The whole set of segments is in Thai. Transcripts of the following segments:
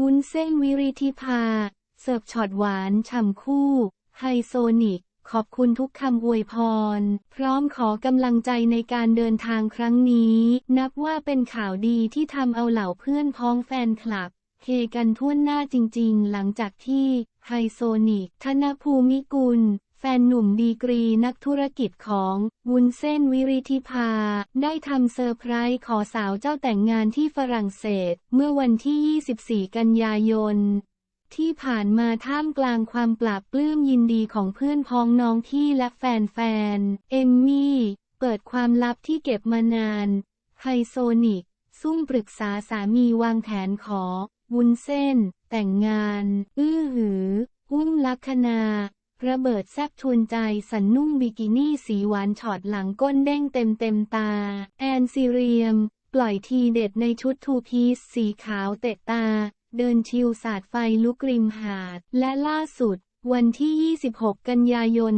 วุ้นเส้นวิริธิภา เสิร์ฟช็อตหวานฉ่ำคู่ ไฮโซนิก ขอบคุณทุกคำอวยพร พร้อมขอกำลังใจในการเดินทางครั้งนี้ นับว่าเป็นข่าวดีที่ทำเอาเหล่าเพื่อนพ้องแฟนคลับเฮกันทั่วหน้าจริงๆ หลังจากที่ไฮโซนิก ธนภูมิกุล แฟนหนุ่มดีกรีนักธุรกิจของวุ้นเส้นวิริธิภา ได้ทำเซอร์ไพรส์ขอสาวเจ้าแต่งงานที่ฝรั่งเศส เมื่อวันที่ 24 กันยายน ที่ผ่านมาท่ามกลางความปราบปลื้มยินดีของเพื่อนพ้องน้องพี่และแฟนๆ เอมมี่ เปิดความลับที่เก็บมานาน ไฮโซนิก ซุ่มปรึกษาสามีวางแผนขอ วุ้นเส้น แต่งงาน อื้อหือ อุ้มลักษณา ระเบิดแซบชวนใจสันนุ่งบิกินี่สีหวานช็อตหลังก้นเด้งเต็มเต็มตา แอนซีเรียม ปล่อยทีเด็ดในชุดทูพีซสีขาวเตะตา เดินชิวสาดไฟลุกริมหาด และล่าสุด วันที่ 26 กันยายน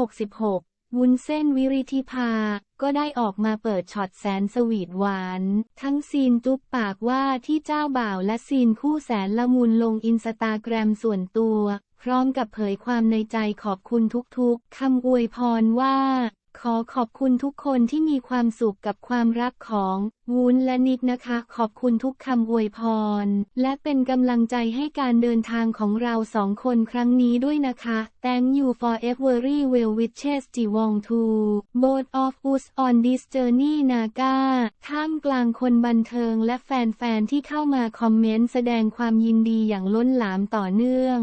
2566 วุ้นเส้นวิริธิภา ก็ได้ออกมาเปิดช็อตแสนสวีทหวาน ทั้งซีนจุ๊บปากว่าที่เจ้าบ่าวและซีนคู่แสนละมุนลงอินสตาแกรมส่วนตัว พร้อมกับเผยความในใจขอบคุณทุกๆคำอวยพรว่า ขอขอบคุณทุกคนที่มีความสุขกับความรักของวุ้นและนิกนะคะ ขอบคุณทุกคำอวยพร และเป็นกำลังใจให้การเดินทางของเราสองคนครั้งนี้ด้วยนะคะ Thank you for every well wishes ji wong to both of us on this journey naga ท่ามกลางคนบันเทิงและแฟนๆที่เข้ามาคอมเมนต์แสดงความยินดีอย่างล้นหลามต่อเนื่อง